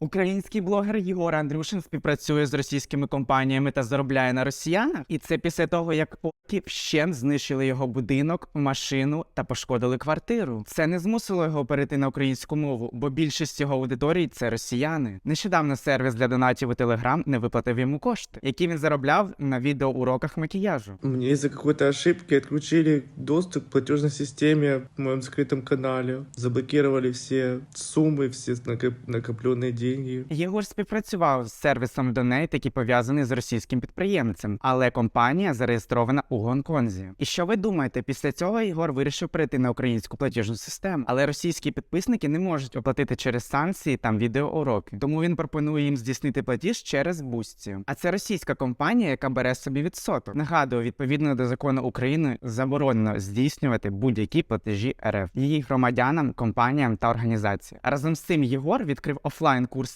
Український блогер Єгор Андрюшин співпрацює з російськими компаніями та заробляє на росіянах. І це після того, як поки вщент знищили його будинок, машину та пошкодили квартиру. Це не змусило його перейти на українську мову, бо більшість його аудиторії це росіяни. Нещодавно сервіс для донатів у Телеграм не виплатив йому кошти, які він заробляв на відеоуроках макіяжу. Мне из-за какой-то ошибки отключили доступ к платежной системе в моем скрытом канале. Заблокировали все суммы, все накоп- накопленные деньги. Єгор співпрацював з сервісом Donate, який пов'язаний з російським підприємцем, але компанія зареєстрована у Гонконзі. І що ви думаєте? Після цього Єгор вирішив перейти на українську платіжну систему, але російські підписники не можуть оплатити через санкції там відеоуроки. Тому він пропонує їм здійснити платіж через Бусті. А це російська компанія, яка бере собі відсоток. Нагадую, відповідно до закону України заборонено здійснювати будь-які платежі РФ її громадянам, компаніям та організаціям. Разом з цим Єгор відкрив офлайн